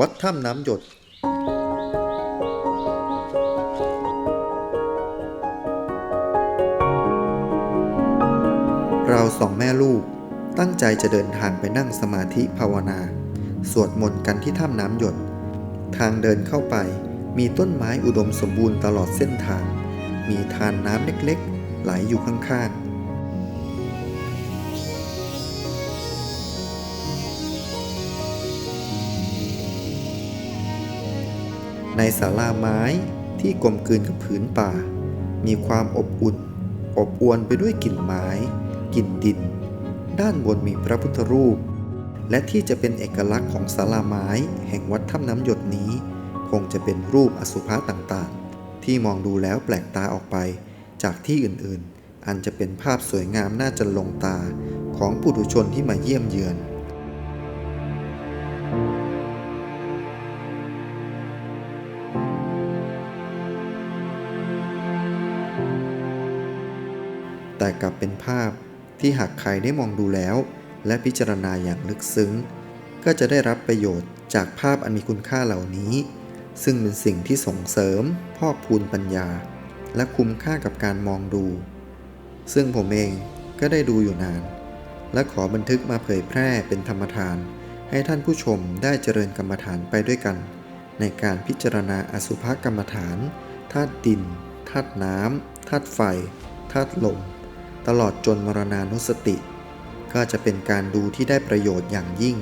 วัดถ้ำน้ำหยด เราสองแม่ลูกตั้งใจจะเดินทางไปนั่งสมาธิภาวนา สวดมนต์กันที่ถ้ำน้ำหยด ทางเดินเข้าไปมีต้นไม้อุดมสมบูรณ์ตลอดเส้นทาง มีทานน้ำเล็กๆ ไหลอยู่ข้างๆ ในศาลาไม้ที่กลมกลืนกับผืนป่า มีความอบอุ่น อบอวลไปด้วยกลิ่นไม้กลิ่นดิน ด้านบนมีพระพุทธรูป และที่จะเป็นเอกลักษณ์ของศาลาไม้แห่งวัดถ้ำน้ำหยดนี้ คงจะเป็นรูปอสุภะต่างๆ ที่มองดูแล้วแปลกตาออกไป จากที่อื่นๆ อันจะเป็นภาพสวยงามน่าจะลงตาของปุถุชนที่มาเยี่ยมเยือน แต่กลับเป็นภาพที่หากใครได้มองดูแล้ว และพิจารณาอย่างลึกซึ้ง ก็จะได้รับประโยชน์จากภาพอันมีคุณค่าเหล่านี้ ซึ่งเป็นสิ่งที่ส่งเสริมพอกพูนปัญญา และคุ้มค่ากับการมองดู ซึ่งผมเองก็ได้ดูอยู่นาน และขอบันทึกมาเผยแพร่เป็นธรรมทาน ให้ท่านผู้ชมได้เจริญกรรมฐานไปด้วยกัน ในการพิจารณาอสุภกรรมฐานธาตุดินธาตุน้ำธาตุไฟธาตุลม ตลอดจนมรณานุสติ ก็จะเป็นการดูที่ได้ประโยชน์อย่างยิ่ง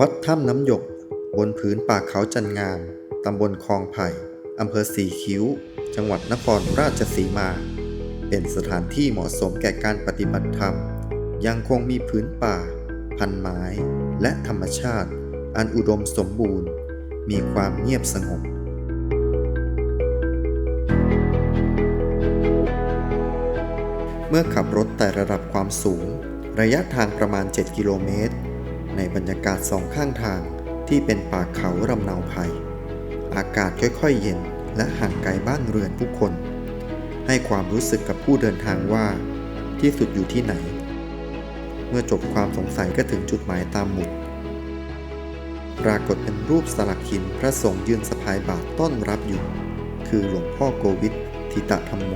วัดถ้ำน้ำหยกบนผืนป่าเขาจันงาม ตำบลคลองไผ่อำเภอสีคิ้ว จังหวัดนครราชสีมา เป็นสถานที่เหมาะสมแก่การปฏิบัติธรรม ยังคงมีพื้นป่า พันไม้ และธรรมชาติ อันอุดมสมบูรณ์ มีความเงียบสงบเมื่อขับรถแต่ระดับความสูง ระยะทางประมาณ 7 กิโลเมตร ในบรรยากาศสองข้างทางที่เป็นป่าเขารำเนาภัย อากาศค่อยๆเย็น และห่างไกลบ้านเรือนผู้คน ให้ความรู้สึกกับผู้เดินทางว่า ที่สุดอยู่ที่ไหน เมื่อจบความสงสัยก็ถึงจุดหมายตามหมุด ปรากฏเป็นรูปสลักหินพระสงฆ์ยืนสะพายบาตรต้อนรับอยู่ คือหลวงพ่อโกวิททิตะธรรมโม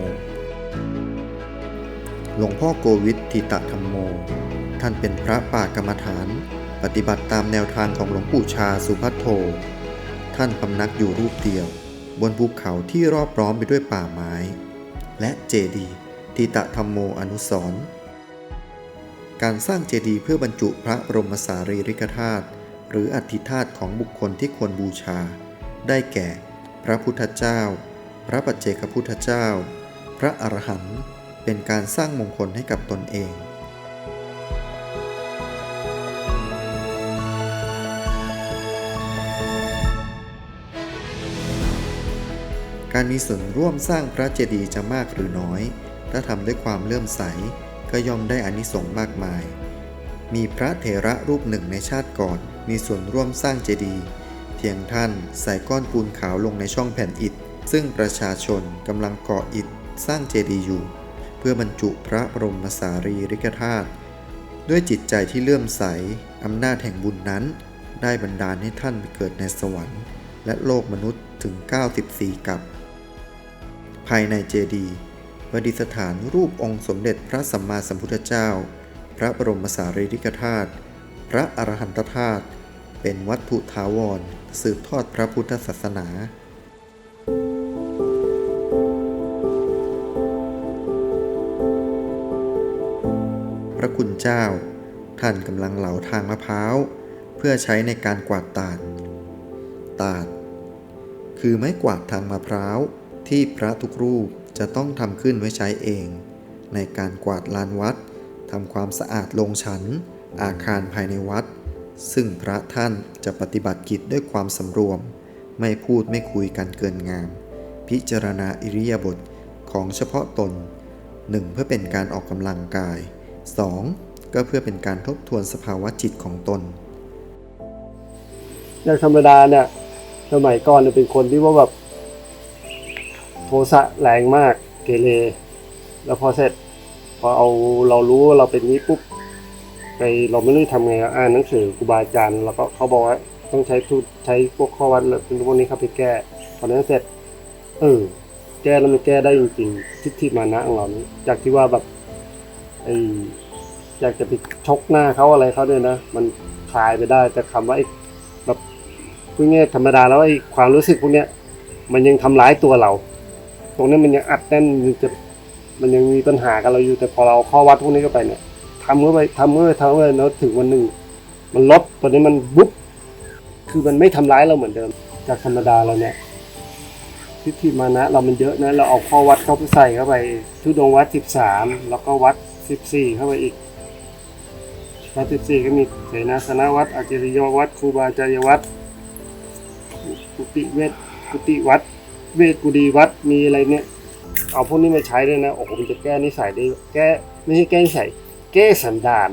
หลวงพ่อโกวิททิตะธรรมโม ท่านเป็นพระป่ากรรมฐาน ปฏิบัติตามแนวทางของหลวงปู่ชาสุพัทโท ท่านพำนักอยู่รูปเดียว บนภูเขาที่รอบร้อมไปด้วยป่าไม้ และเจดีย์ทิตะธรรมโมอนุสรการสร้างเจดีย์เพื่อบรรจุพระบรมสารีริกธาตุหรืออัฐิธาตุของบุคคลที่ควรบูชา ได้แก่ พระพุทธเจ้า พระปัจเจกพุทธเจ้า พระอรหันต์เป็นการสร้างมงคลให้กับตนเอง การมีส่วนร่วมสร้างพระเจดีย์จะมากหรือน้อย ถ้าทำด้วยความเลื่อมใสก็ย่อมได้อานิสงส์มากมาย มีพระเถระรูปหนึ่งในชาติก่อน มีส่วนร่วมสร้างเจดีย์เพียงท่านใส่ก้อนปูนขาวลงในช่องแผ่นอิฐ ซึ่งประชาชนกำลังก่ออิฐสร้างเจดีย์อยู่ เพื่อบรรจุพระบรมสารีริกธาตุด้วยจิตใจที่เลื่อมใส อำนาจแห่งบุญนั้น ได้บันดาลให้ท่านไปเกิดในสวรรค์ และโลกมนุษย์ถึง 94 กับ ภายในเจดีย์ประดิษฐานรูปองค์สมเด็จพระสัมมาสัมพุทธเจ้า พระบรมสารีริกธาตุพระอรหันตธาตุเป็นวัตถุถาวร สืบทอดพระพุทธศาสนา พระคุณเจ้า ท่านกำลังเหลาทางมะพร้าว เพื่อใช้ในการกวาดตาด ตาด คือไม้กวาดทางมะพร้าว ที่พระทุกรูปจะต้องทำขึ้นไว้ใช้เอง ในการกวาดลานวัดทำความสะอาดโรงฉัน อาคารภายในวัด ซึ่งพระท่านจะปฏิบัติกิจด้วยความสำรวม ไม่พูดไม่คุยกันเกินงาม พิจารณาอิริยาบถของเฉพาะตนหนึ่งเพื่อเป็นการออกกำลังกาย 2. ก็เพื่อเป็นการทบทวนสภาวะจิตของตนอย่างธรรมดาเนี่ยสมัยก่อนเป็นคนที่ว่าแบบ โทสะแรงมากเกเรแล้วพอเสร็จ พอเอาเรารู้ว่าเราเป็นนี้ปุ๊บไปเราไม่รู้จะทำไงอ่านหนังสือครูบาอาจารย์แล้วก็เขาบอกว่าต้องใช้ทุใช้พวกข้อวัดเป็นพวกนี้เข้าไปแก้พอนั้นเสร็จ เออ แก้แล้วมันแก้ได้จริงๆทิฏฐิมานะของเรานี้จากที่ว่าแบบไออยากจะไปชกหน้าเขาอะไรเขาเนี่ยนะมันคลายไปได้ แต่คำว่าไอ้แบบพูดง่ายธรรมดาแล้วไอ้ความรู้สึกพวกเนี้ย มันยังทำร้ายตัวเรา ตรงนี้มันยังอัดแน่นมันจะมันยังมีปัญหากับเราอยู่แต่พอเราข้าวัดพวกนี้เข้าไปเนี่ยทำเข้าไปทำเข้าไปทำเข้าไปแล้วถึงวันหนึ่ง มันลดตัวนี้มันบุ๊บคือมันไม่ทำร้ายเราเหมือนเดิม จากธรรมดาเราเนี่ยทิฏฐิมานะ เรามันเยอะนะ เราเอาข้อวัดเข้าไปใส่เข้าไป ทุดงวัดสิบสามแล้วก็วัดสิบสี่เข้าไปอีกวัดสิบสี่ก็มีเสนาสนวัดอาจริยวัดครูบาอาจารยวัดกุฏิเวทกุฏิวัด เวทกุดีวัดมีอะไรเนี่ย เอาพวกนี้มาใช้ด้วยนะโอ้โหมันจะแก้นิสัยได้แก้ไม่ใช่แก้นิสัยแก้สันดาน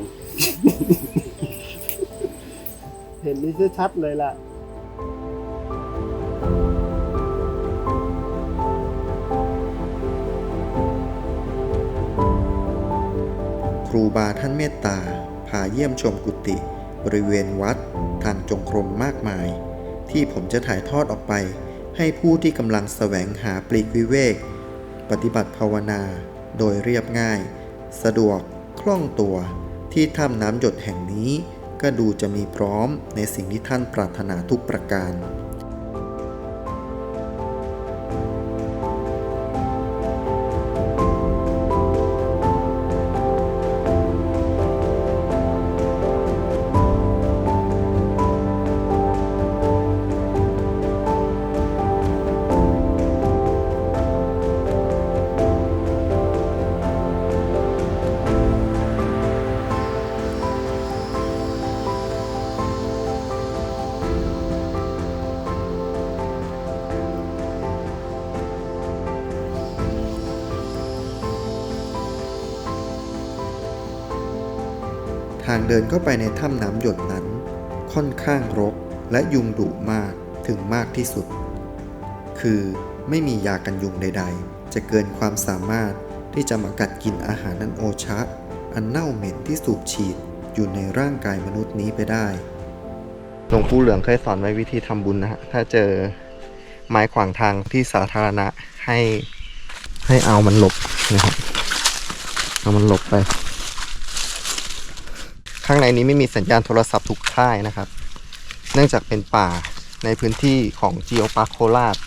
เห็นนี่ชัดเลยล่ะครูบาท่านเมตตาพาเยี่ยมชมกุฏิบริเวณวัด ทางจงกรมมากมาย ที่ผมจะถ่ายทอดออกไป ให้ผู้ที่กำลังแสวงหาปลีกวิเวก ปฏิบัติภาวนาโดยเรียบง่าย สะดวกคล่องตัวที่ถ้ำน้ำหยดแห่งนี้ ก็ดูจะมีพร้อมในสิ่งที่ท่านปรารถนาทุกประการางเดินเข้าไปในถ้ำน้ำหยดนั้น ค่อนข้างรกและยุงดุมากถึงมากที่สุด คือไม่มียากันยุงใด ๆ จะเกินความสามารถที่จะมากัดกินอาหารนันโอชะ อันเน่าเหม็นที่สูบฉีดอยู่ในร่างกายมนุษย์นี้ไปได้ หลวงปู่เหลืองเคยสอนไว้วิธีทำบุญนะฮะ ถ้าเจอไม้ขวางทางที่สาธารณะให้ให้เอามันหลบนะครับเอามันหลบไป ข้างในนี้ไม่มีสัญญาณโทรศัพท์ทุกค่ายนะครับ เนื่องจากเป็นป่าในพื้นที่ของ Geo Park โคราช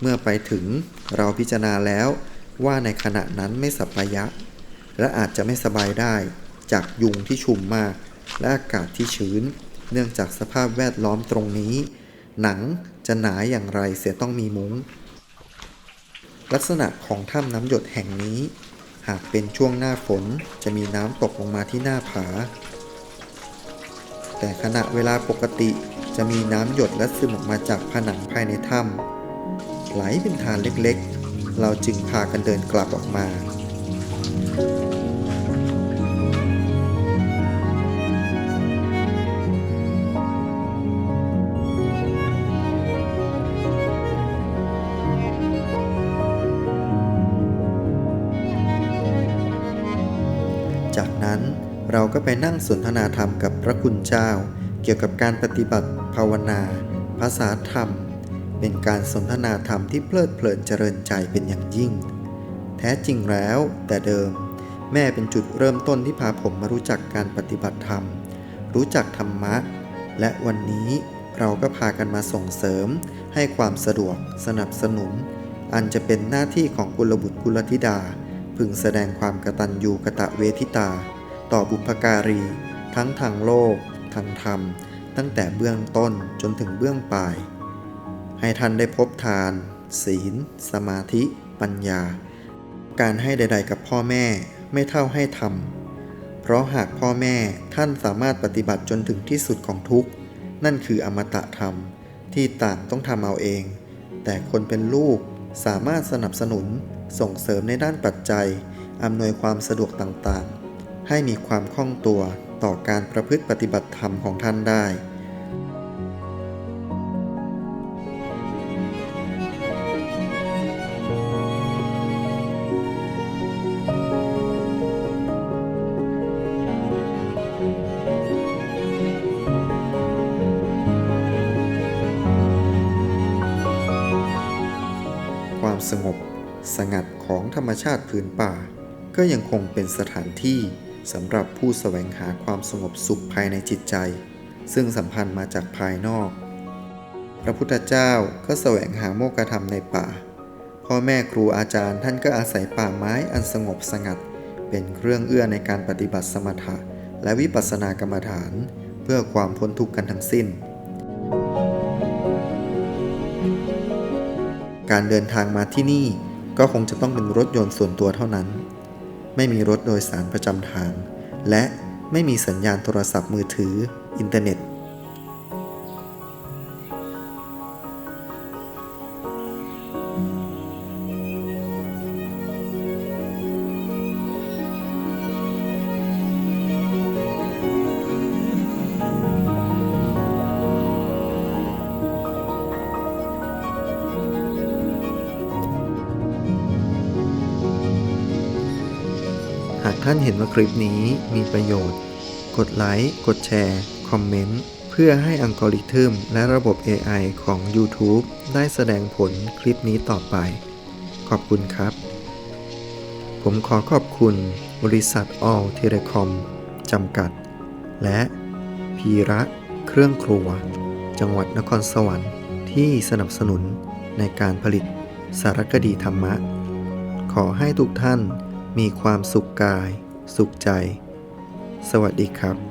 เมื่อไปถึงเราพิจารณาแล้วว่าในขณะนั้นไม่สัปยะ และอาจจะไม่สบายได้จากยุงที่ชุมมาก และอากาศที่ชื้น เนื่องจากสภาพแวดล้อมตรงนี้ หนังจะหนาอย่างไรเสียต้องมีมุ้ง ลักษณะของถ้ำน้ำหยดแห่งนี้ หากเป็นช่วงหน้าฝนจะมีน้ำตกลงมาที่หน้าผา แต่ขณะเวลาปกติจะมีน้ำหยดและซึมออกมาจากผนังภายในถ้ำไหลเป็นทานเล็กๆ เราจึงพากันเดินกลับออกมาจา ก็ไปนั่งสนทนาธรรมกับพระคุณเจ้า เกี่ยวกับการปฏิบัติภาวนา ภาษาธรรม เป็นการสนทนาธรรมที่เพลิดเพลินเจริญใจเป็นอย่างยิ่ง แท้จริงแล้ว แต่เดิม แม่เป็นจุดเริ่มต้นที่พาผมมารู้จักการปฏิบัติธรรม รู้จักธรรมะ และวันนี้เราก็พากันมาส่งเสริม ให้ความสะดวก สนับสนุน อันจะเป็นหน้าที่ของกุลบุตรกุลธิดา พึงแสดงความกตัญญูกะตะเวทิตา ต่อบุพการี ทั้งทางโลก ทางธรรม ตั้งแต่เบื้องต้นจนถึงเบื้องปลาย ให้ท่านได้พบทาน ศีล สมาธิ ปัญญา การให้ใด ๆ กับพ่อแม่ไม่เท่าให้ทำเพราะหากพ่อแม่ท่านสามารถปฏิบัติจนถึงที่สุดของทุกนั่นคืออมตะธรรมที่ต่างต้องทำเอาเอง แต่คนเป็นลูกสามารถสนับสนุนส่งเสริมในด้านปัจจัย อำนวยความสะดวกต่างๆ ให้มีความคล่องตัวต่อการประพฤติปฏิบัติธรรมของท่านได้ ความสงบสงัดของธรรมชาติพื้นป่า ก็ยังคงเป็นสถานที่ สำหรับผู้แสวงหาความสงบสุขภายในจิตใจ ซึ่งสัมพันธ์มาจากภายนอก พระพุทธเจ้าก็แสวงหาโมกธรรมในป่า พ่อแม่ครูอาจารย์ท่านก็อาศัยป่าไม้อันสงบสงัด เป็นเครื่องเอื้อในการปฏิบัติสมถะ และวิปัสสนากรรมฐาน เพื่อความพ้นทุกข์กันทั้งสิ้น การเดินทางมาที่นี่ก็คงจะต้องเป็นรถยนต์ส่วนตัวเท่านั้น ไม่มีรถโดยสารประจำทาง และไม่มีสัญญาณโทรศัพท์มือถือ อินเทอร์เน็ตากท่านเห็นว่าคลิปนี้มีประโยชน์ กดไลค์ กดแชร์ คอมเมนต์ เพื่อให้อัลกอริทึมและระบบ AI ของ YouTube ได้แสดงผลคลิปนี้ต่อไป ขอบคุณครับ ผมขอขอบคุณบริษัท All Telecom จำกัด และพีระเครื่องครัว จังหวัดนครสวรรค์ที่สนับสนุนในการผลิตสารคดีธรรมะ ขอให้ทุกท่าน มีความสุขกาย สุขใจ สวัสดีครับ